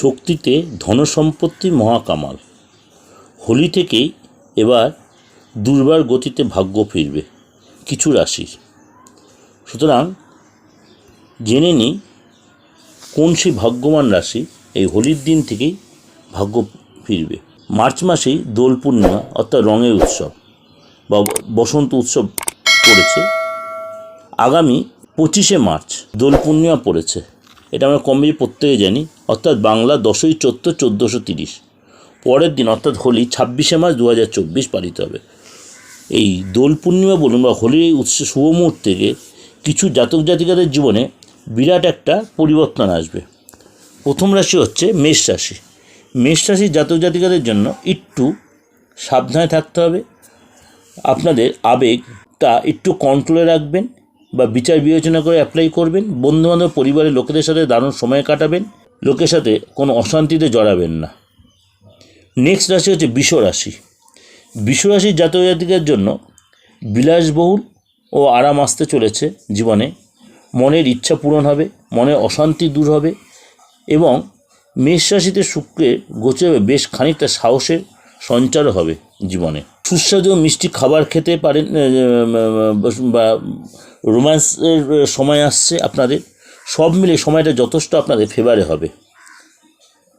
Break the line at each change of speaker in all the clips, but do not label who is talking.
শক্তিতে ধনসম্পত্তি মহাকামাল। হোলি থেকেই এবার দুর্বার গতিতে ভাগ্য ফিরবে, কিছু রাশির। সুতরাং জেনে নিই কোন সেই ভাগ্যবান রাশি এই হোলির দিন থেকেই ভাগ্য ফিরবে। মার্চ মাসেই দোল পূর্ণিমা অর্থাৎ রঙের উৎসব বা বসন্ত উৎসব পড়েছে। আগামী পঁচিশে মার্চ দোল পূর্ণিমা পড়েছে। এটা আমরা কম বেশি প্রত্যেকে জানি, অর্থাৎ বাংলা দশই চোদ্দ চোদ্দোশো তিরিশ। পরের দিন, অর্থাৎ হোলি, ছাব্বিশে মার্চ দু হাজার চব্বিশ পালিত হবে। এই দোল পূর্ণিমা বলুন বা হোলির এই উৎসব শুভ মুহূর্ত থেকে কিছু জাতক জাতিকাদের জীবনে বিরাট একটা পরিবর্তন আসবে। প্রথম রাশি হচ্ছে মেষ রাশি। মেষ রাশির জাতক জাতিকাদের জন্য একটু সাবধানে থাকতে হবে। আপনাদের আবেগটা একটু কন্ট্রোলে রাখবেন। বা বিচার বিবেচনা করে অ্যাপ্লাই করবেন, বন্ধুবান্ধব পরিবারের লোকেদের সাথে দারুণ সময় কাটাবেন, লোকের সাথে কোনো অশান্তিতে জড়াবেন না। নেক্সট রাশি হচ্ছে বিষ রাশি বিষ রাশির জাতক জাতিকের জন্য বিলাসবহুল ও আরাম আসতে চলেছে জীবনে। মনের ইচ্ছা পূরণ হবে, মনের অশান্তি দূর হবে এবং মেষ রাশিতে শুক্রের গোচরে বেশ খানিকটা সাহসের সঞ্চারও হবে জীবনে। সুস্বাদু মিষ্টি খাবার খেতে পারেন বা রোম্যান্সের সময় আসছে আপনাদের। সব মিলে সময়টা যথেষ্ট আপনাদের ফেভারে হবে।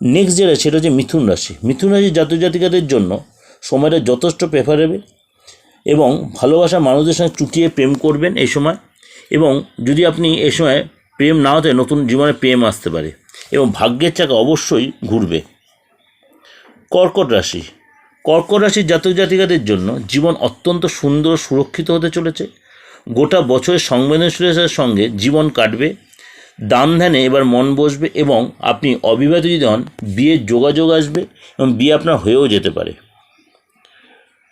নেক্সট যেটা, সেটা হচ্ছে মিথুন রাশি। মিথুন রাশি জাতক জাতিকাদের জন্য সময়টা যথেষ্ট প্রেফারেবল এবং ভালোবাসা মানুষদের সঙ্গে চুটিয়ে প্রেম করবেন এই সময়। এবং যদি আপনি এই সময় প্রেম না হতে, নতুন জীবনে প্রেম আসতে পারে। এবং ভাগ্যের চাকা অবশ্যই ঘুরবে। কর্কট রাশি। কর্কট রাশির জাতক জাতিকাদের জন্য জীবন অত্যন্ত সুন্দর সুরক্ষিত হতে চলেছে। গোটা বছরের সংবেদনশীলতার সঙ্গে জীবন কাটবে। দান ধ্যানে এবার মন বসবে এবং আপনি অবিবাহিত যদি হন বিয়ের যোগাযোগ আসবে এবং বিয়ে আপনার হয়েও যেতে পারে।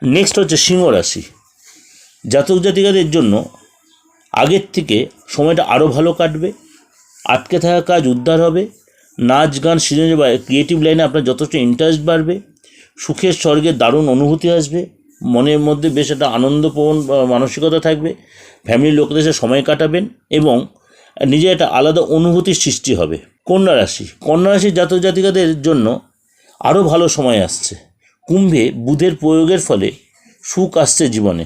নেক্সট হচ্ছে সিংহ রাশি। জাতক জাতিকাদের জন্য আগের থেকে সময়টা আরও ভালো কাটবে। আটকে থাকা কাজ উদ্ধার হবে। নাচ, গান সৃজন বা ক্রিয়েটিভ লাইনে আপনার যথেষ্ট ইন্টারেস্ট বাড়বে। সুখের স্বর্গের দারুণ অনুভূতি আসবে, মনের মধ্যে বেশ একটা আনন্দপ্রবণ মানসিকতা থাকবে ফ্যামিলির লোকদের সাথে সময় কাটাবেন এবং নিজের একটা আলাদা অনুভূতির সৃষ্টি হবে। কন্যা রাশি, কন্যা রাশির জাতক জাতিকাদের জন্য আরও ভালো সময় আসছে। কুম্ভে বুধের প্রয়োগের ফলে সুখ আসছে জীবনে।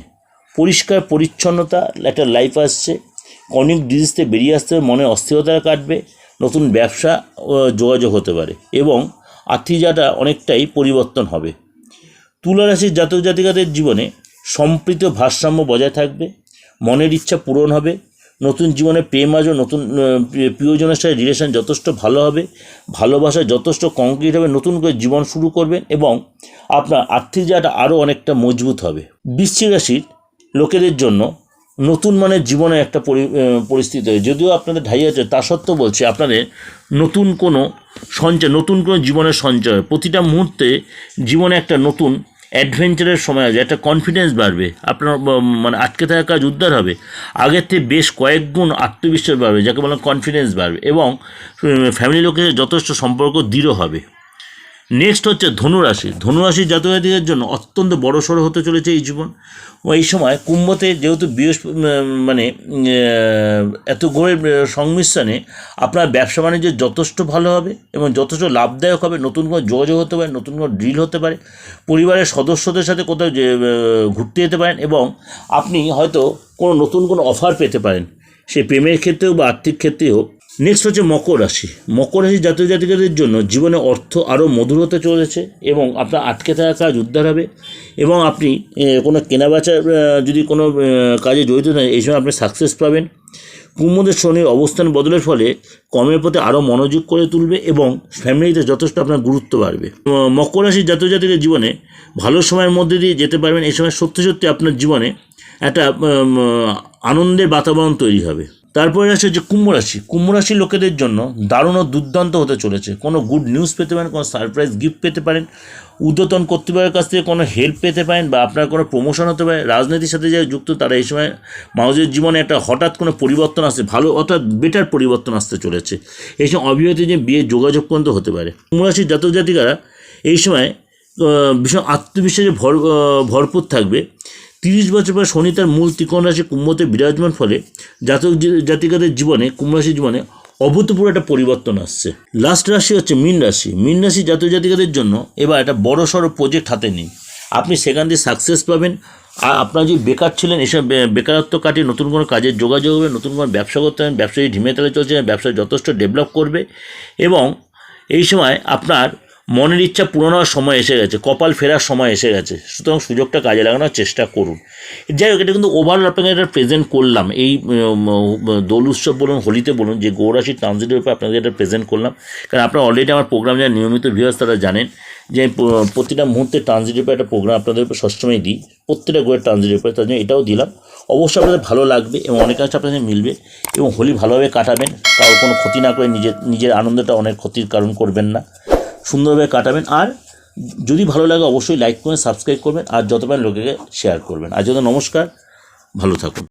পরিষ্কার পরিচ্ছন্নতা, একটা লাইফ আসছে। কনিক ডিজিজ থেকে বেরিয়ে আসতে মনে অস্থিরতা কাটবে, নতুন ব্যবসা যোগাযোগ হতে পারে এবং আর্থিক যাটা অনেকটাই পরিবর্তন হবে। তুলা রাশির জাতক জাতিকাদের জীবনে সম্প্রীত ভারসাম্য বজায় থাকবে, মনের ইচ্ছা পূরণ হবে, নতুন জীবনে প্রেম আজও নতুন প্রিয়জনের সাথে রিলেশন যথেষ্ট ভালো হবে ভালোবাসা যথেষ্ট কংক্রিট হবে, নতুন করে জীবন শুরু করবেন এবং আপনার আর্থিক জায়গাটা আরও অনেকটা মজবুত হবে। বৃশ্চিক রাশির লোকেদের জন্য নতুন মানের জীবনে একটা পরি পরিস্থিতি হয় যদিও আপনাদের ঢাই আছে, তা সত্ত্বেও বলছি, আপনাদের নতুন কোনো সঞ্চয়, নতুন কোনো জীবনের সঞ্চয়, প্রতিটা মুহূর্তে জীবনে একটা নতুন অ্যাডভেঞ্চারের সময় আসবে, একটা কনফিডেন্স বাড়বে, আপনার মানে আটকে থাকা কাজ উদ্ধার হবে, আগের থেকে বেশ কয়েক গুণ আত্মবিশ্বাস বাড়বে, যাকে বলা কনফিডেন্স বাড়বে, এবং ফ্যামিলি লোকের যথেষ্ট সম্পর্ক দৃঢ় হবে। নেক্সট হচ্ছে ধনুরাশি। ধনুরাশির জাতকাদিকের জন্য অত্যন্ত বড় সড়ো হতে চলেছে এই জীবন। এই সময় কুম্ভতে যেহেতু বৃহস্পতি মানে এত গ্রহের সংমিশ্রণে আপনার ব্যবসা বাণিজ্য যথেষ্ট ভালো হবে এবং যথেষ্ট লাভদায়ক হবে। নতুন কোনো যোগাযোগ হতে পারে, নতুন কোনো ড্রিল হতে পারে। পরিবারের সদস্যদের সাথে কোথাও ঘুরতে যেতে পারেন এবং আপনি হয়তো কোনো নতুন কোনো অফার পেতে পারেন। সে প্রেমের ক্ষেত্রেও বা আর্থিক ক্ষেত্রেই হোক নেক্সট হচ্ছে মকর রাশি। মকর রাশি জাতীয় জাতিকাদের জন্য জীবনে অর্থ আরও মধুর হতে চলেছে এবং আপনার আটকে থাকা কাজ উদ্ধার হবে এবং আপনি কোনো কেনাবেচা আহ, যদি কোনো কাজে জড়িত থাকেন এই সময় আপনি সাকসেস পাবেন। কুম্ভদের শনির অবস্থান বদলের ফলে কর্মের প্রতি আরও মনোযোগ করে তুলবে এবং ফ্যামিলিতে যথেষ্ট আপনার গুরুত্ব বাড়বে। মকর রাশির জাতীয় জাতিকের জীবনে ভালো সময়ের মধ্যে দিয়ে যেতে পারবেন এই সময় সত্যি সত্যি আপনার জীবনে একটা আনন্দের বাতাবরণ তৈরি হবে। তারপরে আসে যে কুম্ভ রাশি। কুম্ভ রাশির লোকেদের জন্য দারুণ ও দুর্দান্ত হতে চলেছে। কোনো গুড নিউজ পেতে পারেন, কোনো সারপ্রাইজ গিফট পেতে পারেন, ঊর্ধ্বতন কর্তৃপক্ষের কাছ থেকে কোনো হেল্প পেতে পারেন বা আপনার কোনো প্রমোশন হতে পারে, রাজনীতির সাথে যারা যুক্ত, তারা এই সময় মানুষের জীবনে একটা হঠাৎ কোনো পরিবর্তন আসছে ভালো অর্থাৎ বেটার পরিবর্তন আসতে চলেছে। এই সময় অবিবাহিত যে বিয়ে যোগাযোগ পর্যন্ত হতে পারে। কুম্ভ রাশির জাতক জাতিকারা এই সময় ভীষণ আত্মবিশ্বাসে ভর ভরপুর থাকবে। তিরিশ বছর পর শনি তার মূল ত্রিকোণ রাশি কুম্ভতে বিরাজমান, ফলে জাতক জাতিকাদের জীবনে, কুম্ভ রাশির জীবনে অভূতপূর্ব একটা পরিবর্তন আসছে। লাস্ট রাশি হচ্ছে মীন রাশি। মীন রাশি জাতীয় জাতিকাদের জন্য এবার একটা বড় সড়ো প্রজেক্ট হাতে নিন। আপনি সেখান দিয়ে সাকসেস পাবেন। আর আপনার যে বেকার ছিলেন এসব বেকারত্ব কাটিয়ে নতুন কোনো কাজের যোগাযোগ হবে নতুন কোনো ব্যবসা করতে হবে ব্যবসায়ী যদি ঢিমে তালে চলছে, ব্যবসা যথেষ্ট ডেভেলপ করবে এবং এই সময় আপনার মনের ইচ্ছা পূরণ হওয়ার সময় এসে গেছে, কপাল ফেরার সময় এসে গেছে। সুতরাং সুযোগটা কাজে লাগানোর চেষ্টা করুন। যাই হোক, এটা কিন্তু ওভারঅল আপনাকে এটা প্রেজেন্ট করলাম। এই দোল উৎসব বলুন, হোলিতে বলুন, যে গৌরাশির ট্রানজিটের উপর আপনাদের এটা প্রেজেন্ট করলাম। কারণ আপনারা অলরেডি আমার প্রোগ্রাম যারা নিয়মিত ভিউয়ার্স তারা জানেন যে প্রতিটা মুহূর্তে ট্রানজিটের উপর একটা প্রোগ্রাম আপনাদের উপর সবসময় দিই, প্রত্যেকটা গোয়ের ট্রানজিটের উপরে, তার জন্য এটাও দিলাম। অবশ্যই আপনাদের ভালো লাগবে এবং অনেক কাছে আপনাদের মিলবে এবং হোলি ভালোভাবে কাটাবেন, কারোর কোনো ক্ষতি না করে নিজের নিজের আনন্দটা অনেক ক্ষতির কারণ করবেন না। সুন্দরভাবে কাটাবেন। আর যদি ভালো লাগে, অবশ্যই লাইক করবেন সাবস্ক্রাইব করবেন, আর যত পারেন লোকেকে শেয়ার করবেন। আর যত নমস্কার, ভালো থাকুন।